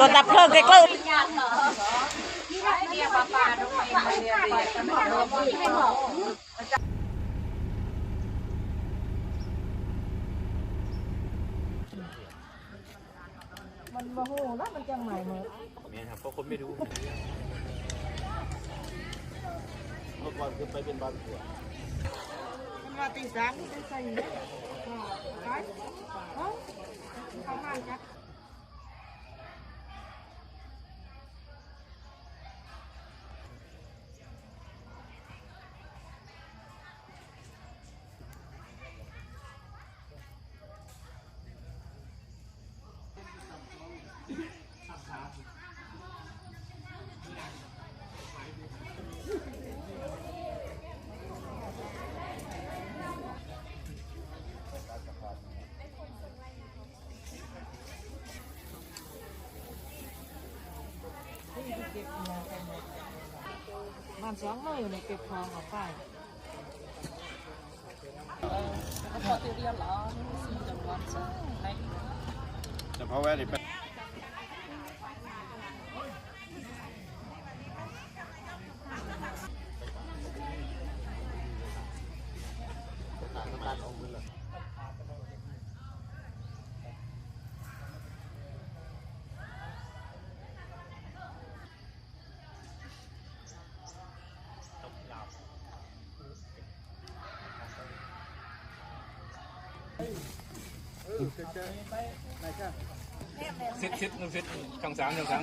รถดับเพลิงใกล้ๆมันโมโหแล้วมันจังใหม่เมื่อเนี่ยครับเพราะคนไม่รู้เมื่อก่อนคือไปเป็นบ้างส่ว นมันว่าตีสาม มันใส่เนี่ยไปเอ้าเข้ามาจ้ะมันสองมือเนี่ยเก็บของเอาไปแต่พราะว่า ปซิดซิดซิดช่องสามช่องสาม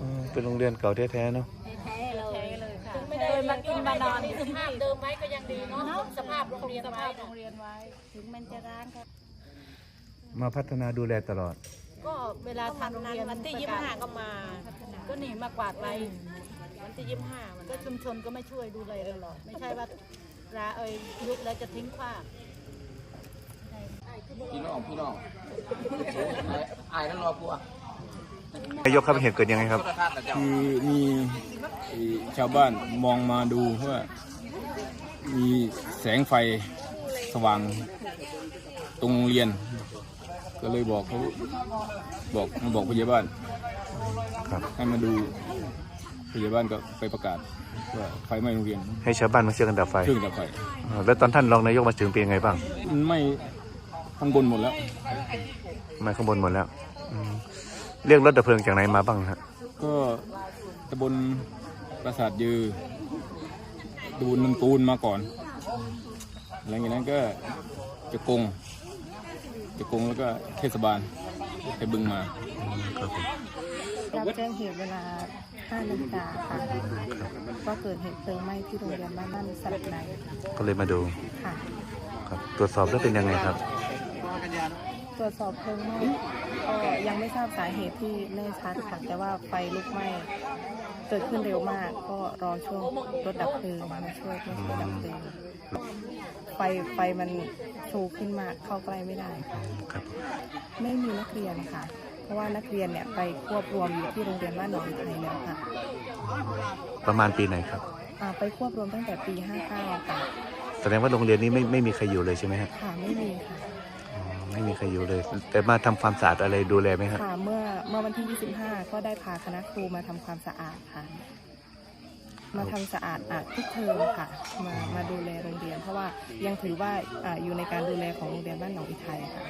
อืมเป็นโรงเรียนเก่าแท้ๆเนาะไม่ได้มากินมานอนสภาพเดิมไว้ก็ยังดีเนาะสภาพโรงเรียนไว้โรงเรียนไว้ถึงมันจะร้างก็มาพัฒนาดูแลตลอด ก็เวลาทำโรงเรียนวันที่ยี่ห้าก็มา ก็หนีมากวาดไว้ วันที่ยี่ห้ามันก็ชุมชนก็ไม่ช่วยดูเลยตลอดไม่ใช่ว่าราเอยยุบแล้วจะทิ้งขว้างพี่น้องพี่น้องอายนั่นรอกูอะนายกครับเหตุเกิดยังไงครับ คือมีชาวบ้านมองมาดูว่ามีแสงไฟสว่างตรงโรงเรียน ก็เลยบอกเขาบอกมาบอกพยาบาลครับให้มาดู พยาบาลก็ไปประกาศว่าไฟไหม้โรงเรียนให้ชาวบ้านมาช่วยกันดับไฟเครื่องดับไฟอ่าแล้วตอนท่านรองนายกมาถึงเป็นยังไงบ้างมันไหม้ข้างบนหมดแล้วมาข้างบนหมดแล้วอืมเรียกรถดับเพลิงจากไหนมาบ้างฮะก็ตำบลปราสาทยือตำบลนนตูนมาก่อน หลังจากนั้นก็จะกง จะกงแล้วก็เทศบาลไปบึงมา ครับผม รับแจ้งเหตุเวลา5นาฬิกาค่ะว่าเกิดเหตุเพลิงไหม้ที่โรงเรียนบ้านบ้านสัตว์ในก็เลยมาดูค่ะครับตรวจสอบแล้วเป็นยังไงครับ ตรวจสอบเพลิงไหม้ก็ยังไม่ทราบสาเหตุที่แน่ชัดค่ะแต่ว่าไฟลุกไหม้เกิดขึ้นเร็วมาก ก็รอช่วงรถดับเพลิงมาช่วยมาช่วยดับเพลิงไฟไฟมันชูขึ้นมากเข้าใกล้ไม่ได้ค่ะครับ ไม่มีนักเรียนค่ะเพ ราะว่านักเรียนเนี่ยไปควบรวมอยู่ที่โรงเรียนบ้านหนองไทยแล้วค่ะประมาณปีไหนครับอ่าไปควบรวมตั้งแต่ปี 59 ค่ะ แสดงว่าโรงเรียนนี้ไม่ไม่มีใครอยู่เลยใช่ไหมฮะค่ะไม่มีค่ะอ๋อไม่มีใครอยู่เลย แต่มาทำความสะอาดอะไรดูแลไหมฮะค่ะเมื่อเมื่อวันที่ 25 ก็ได้พาคณะครูมาทำความสะอาดค่ะ มาทำสะอาดอาดทุกเทอมค่ะ มามาดูแลโรงเรียน เพราะว่ายังถือว่าอ่าอยู่ในการดูแลของโรงเรียนบ้านหนองอิทัยค่ะ